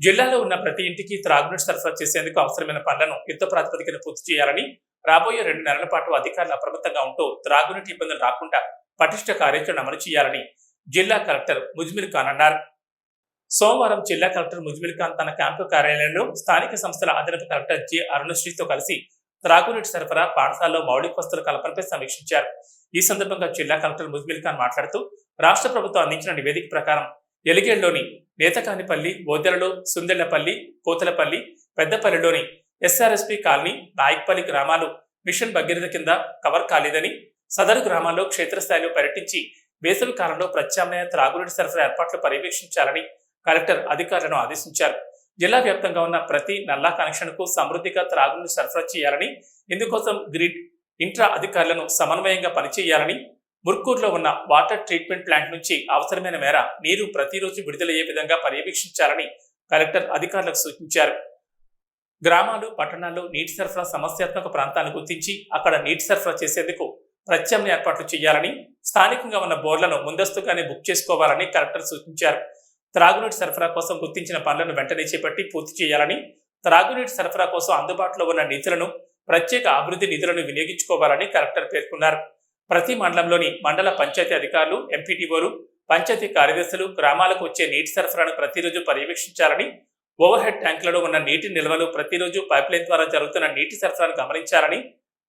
జిల్లాలో ఉన్న ప్రతి ఇంటికి త్రాగునీటి సరఫరా చేసేందుకు అవసరమైన పనులను యుద్ధ ప్రాతిపదికన పూర్తి చేయాలని రాబోయే రెండు నెలల పాటు అధికారులు అప్రమత్తంగా ఉంటూ త్రాగునీటి ఇబ్బందులు రాకుండా పటిష్ట కార్యాచరణ అమలు చేయాలని జిల్లా కలెక్టర్ ముజ్మిర్ ఖాన్ అన్నారు. సోమవారం జిల్లా కలెక్టర్ ముజ్మిర్ ఖాన్ తన క్యాంపు కార్యాలయంలో స్థానిక సంస్థల అదనపు కలెక్టర్ జె అరుణశ్రీతో కలిసి త్రాగునీటి సరఫరా పాఠశాలలో మౌలిక వస్తువుల కల్పనపై సమీక్షించారు. ఈ సందర్భంగా జిల్లా కలెక్టర్ ముజ్మిల్ ఖాన్ మాట్లాడుతూ రాష్ట్ర ప్రభుత్వం అందించిన నివేదిక ప్రకారం ఎలిగేడ్లోని నేతకానిపల్లి బోదెలలో సుందెళ్ళపల్లి కోతలపల్లి పెద్దపల్లిలోని ఎస్ఆర్ఎస్పి కాలనీ నాయక్పల్లి గ్రామాలు మిషన్ భగీరథ కింద కవర్ కాలేదని సదరు గ్రామాల్లో క్షేత్రస్థాయిలో పర్యటించి వేసవి కాలంలో ప్రత్యామ్నాయ త్రాగునీటి సరఫరా ఏర్పాట్లు పర్యవేక్షించాలని కలెక్టర్ అధికారులను ఆదేశించారు. జిల్లా వ్యాప్తంగా ఉన్న ప్రతి నల్లా కనెక్షన్కు సమృద్ధిగా త్రాగునీరు సరఫరా చేయాలని ఇందుకోసం గ్రిడ్ ఇంట్రా అధికారులను సమన్వయంగా పనిచేయాలని ముర్కూర్లో ఉన్న వాటర్ ట్రీట్మెంట్ ప్లాంట్ నుంచి అవసరమైన మేర నీరు ప్రతిరోజు విడుదలయ్యే విధంగా పర్యవేక్షించాలని కలెక్టర్ అధికారులకు సూచించారు. గ్రామాలు పట్టణాల్లో నీటి సరఫరా సమస్యాత్మక ప్రాంతాలను గుర్తించి అక్కడ నీటి సరఫరా చేసేందుకు ప్రత్యామ్నాయ ఏర్పాట్లు చేయాలని స్థానికంగా ఉన్న బోర్లను ముందస్తుగానే బుక్ చేసుకోవాలని కలెక్టర్ సూచించారు. త్రాగునీటి సరఫరా కోసం గుర్తించిన పనులను వెంటనే చేపట్టి పూర్తి చేయాలని త్రాగునీటి సరఫరా కోసం అందుబాటులో ఉన్న నిధులను ప్రత్యేక అభివృద్ధి నిధులను వినియోగించుకోవాలని కలెక్టర్ పేర్కొన్నారు. ప్రతి మండలంలోని మండల పంచాయతీ అధికారులు ఎంపీటీఓలు పంచాయతీ కార్యదర్శులు గ్రామాలకు వచ్చే నీటి సరఫరాను ప్రతిరోజు పర్యవేక్షించాలని ఓవర్ హెడ్ ట్యాంకులలో ఉన్న నీటి నిల్వలు ప్రతిరోజు పైప్లైన్ ద్వారా జరుగుతున్న నీటి సరఫరాను గమనించాలని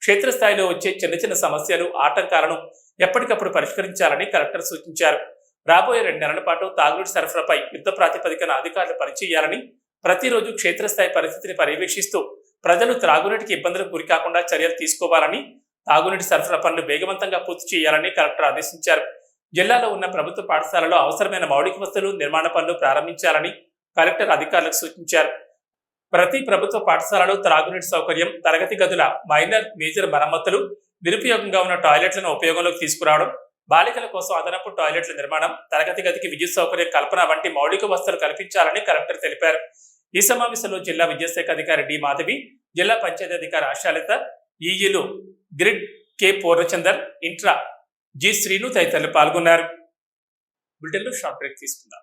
క్షేత్రస్థాయిలో వచ్చే చిన్న చిన్న సమస్యలు ఆటంకాలను ఎప్పటికప్పుడు పరిష్కరించాలని కలెక్టర్ సూచించారు. రాబోయే రెండు నెలల పాటు తాగునీటి సరఫరాపై యుద్ధ ప్రాతిపదికన అధికారులు పనిచేయాలని ప్రతిరోజు క్షేత్రస్థాయి పరిస్థితిని పర్యవేక్షిస్తూ ప్రజలు త్రాగునీటికి ఇబ్బందులకు గురికాకుండా చర్యలు తీసుకోవాలని తాగునీటి సరఫరా పనులు వేగవంతంగా పూర్తి చేయాలని కలెక్టర్ ఆదేశించారు. జిల్లాలో ఉన్న ప్రభుత్వ పాఠశాలలో అవసరమైన మౌలిక వసతులు నిర్మాణ పనులు ప్రారంభించాలని కలెక్టర్ అధికారులకు సూచించారు. ప్రతి ప్రభుత్వ పాఠశాలలో త్రాగునీటి సౌకర్యం తరగతి గదుల మైనర్ మేజర్ మరమ్మతులు నిరుపయోగంగా ఉన్న టాయిలెట్లను ఉపయోగంలోకి తీసుకురావడం బాలికల కోసం అదనపు టాయిలెట్ల నిర్మాణం తరగతి గదికి విద్యుత్ సౌకర్యం కల్పన వంటి మౌలిక వసతులు కల్పించాలని కలెక్టర్ తెలిపారు. ఈ సమావేశంలో జిల్లా విద్యాశాఖ అధికారి డి. మాధవి జిల్లా పంచాయతీ అధికారి ఆశాలిత ఈఈలు grid K Purnachander intra G Srinu తదితరులు పాల్గొన్నారు. బ్రిటన్లో షార్ట్ బ్రేక్ తీసుకుందాం.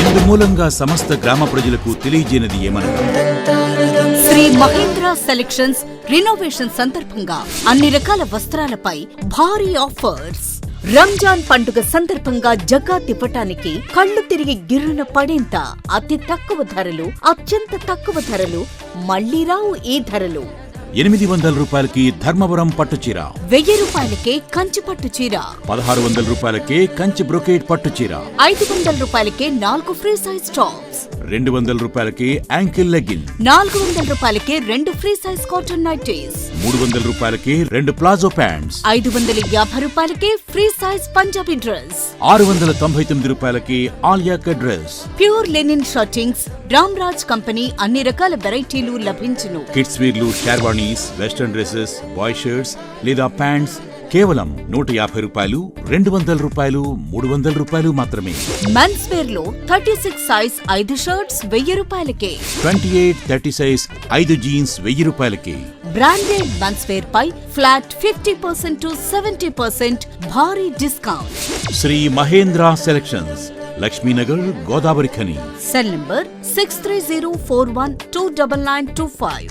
ఇందు మూలంగా సమస్త గ్రామ ప్రజలకు తెలియజేయనిది ఏమనగా? శ్రీ మహేంద్ర సెలెక్షన్స్ రినోవేషన్ సందర్భంగా అన్ని రకాల వస్త్రాలపై భారీ ఆఫర్స్. రంజాన్ పండుగ సందర్భంగా జకాత్ ఇవ్వటానికి కళ్ళు తిరిగి గిర్రున పడేంత అతి తక్కువ ధరలు అత్యంత తక్కువ ధరలు మళ్ళీ రావు ఈ ధరలు. ఎనిమిది వందల రూపాయలకి ధర్మవరం పట్టుచీర వెయ్యి రూపాయలకే కంచి పట్టు చీర. పదహారు వందల రూపాయలకే కంచి బ్రొకేట్ పట్టుచీర ఐదు వందల రూపాయలకే నాలుగు ఫ్రీ సైజ్ టాప్స్ రెండు వందల రూపాయలకి యాంకిల్ లెగిన్ నాలుగు వందల రూపాయలకే రెండు ఫ్రీ సైజ్ కాటన్ నైటీస్. మూడు వందల రూపాయలకి రెండు ప్లాజో ప్యాంట్స్. ఐదు వందల యాభై రూపాయలకే ఫ్రీ సైజ్ పంజాబీ డ్రెస్. ఆరు వందల తొంభై తొమ్మిది రూపాయలకి ఆలియాక dress. Pure linen shirtings Ramraj company అన్ని రకాల వెరైటీలు లభించును. Kids వీర్లు sherwanis western dresses boy shirts లేదా ప్యాంట్స్ కేవలం నూట యాభై రూపాయలు రెండు వందల రూపాయలు మూడు వందల రూపాయలు మాత్రమే. మెన్స్ వేర్లో థర్టీ సిక్స్ సైజ్ ఐదు షర్ట్స్ వెయ్యి రూపాయలకే. ట్వంటీ ఎయిట్ థర్టీ సైజ్ ఐదు జీన్స్ వెయ్యి రూపాయలకి. Branded men's wear pi flat fifty percent to seventy percent భారీ discount. Shri Mahendra selections Lakshminagar Godavari Khani. Cell number six three zero four one two double nine two five.